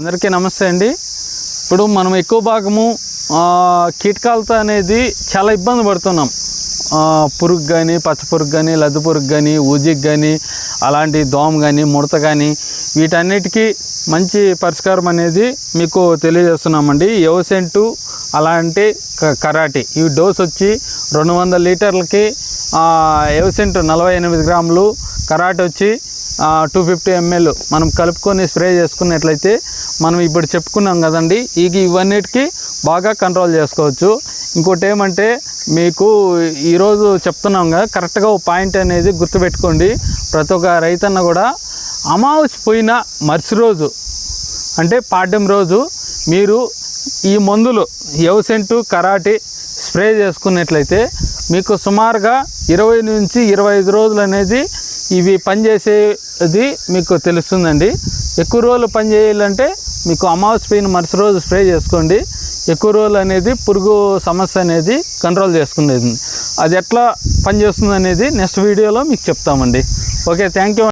అందరికీ నమస్తే అండి. ఇప్పుడు మనం ఎక్కువ భాగము కీటకాలతో అనేది చాలా ఇబ్బంది పడుతున్నాం. పురుగు కానీ పచ్చ పురుగు కానీ లద్దు పురుగు కానీ ఊజికి కానీ అలాంటి దోమ కానీ ముడత కానీ వీటన్నిటికీ మంచి పరిష్కారం అనేది మీకు తెలియజేస్తున్నామండి. యోసెంటు అలాంటి క- కరాటి. ఈ డోస్ వచ్చి రెండు వందల లీటర్లకి యోసెంటు నలభై ఎనిమిది గ్రాములు కరాటి వచ్చి టూ ఫిఫ్టీ ఎంఎల్ మనం కలుపుకొని స్ప్రే చేసుకున్నట్లయితే మనం ఇప్పుడు చెప్పుకున్నాం కదండి ఇక ఇవన్నిటికీ బాగా కంట్రోల్ చేసుకోవచ్చు. ఇంకోటి ఏమంటే మీకు ఈరోజు చెప్తున్నాం కదా కరెక్ట్గా ఓ పాయింట్ అనేది గుర్తుపెట్టుకోండి. ప్రతి ఒక్క రైతన్న కూడా అమావాస్య పోయిన మరుసటి రోజు అంటే పాడ్యం రోజు మీరు ఈ మందులు యవసెంటు కరాటి స్ప్రే చేసుకున్నట్లయితే మీకు సుమారుగా ఇరవై నుంచి ఇరవై ఐదు రోజులు అనేది ఇవి పనిచేసేది మీకు తెలుస్తుందండి. ఎక్కువ రోజులు పని చేయాలంటే మీకు అమావాస్య పోయిన మరుసటి రోజు స్ప్రే చేసుకోండి. ఎక్కువ రోజులు అనేది పురుగు సమస్య అనేది కంట్రోల్ చేసుకునేది. అది ఎట్లా పనిచేస్తుంది అనేది నెక్స్ట్ వీడియోలో మీకు చెప్తామండి. Okay thank you.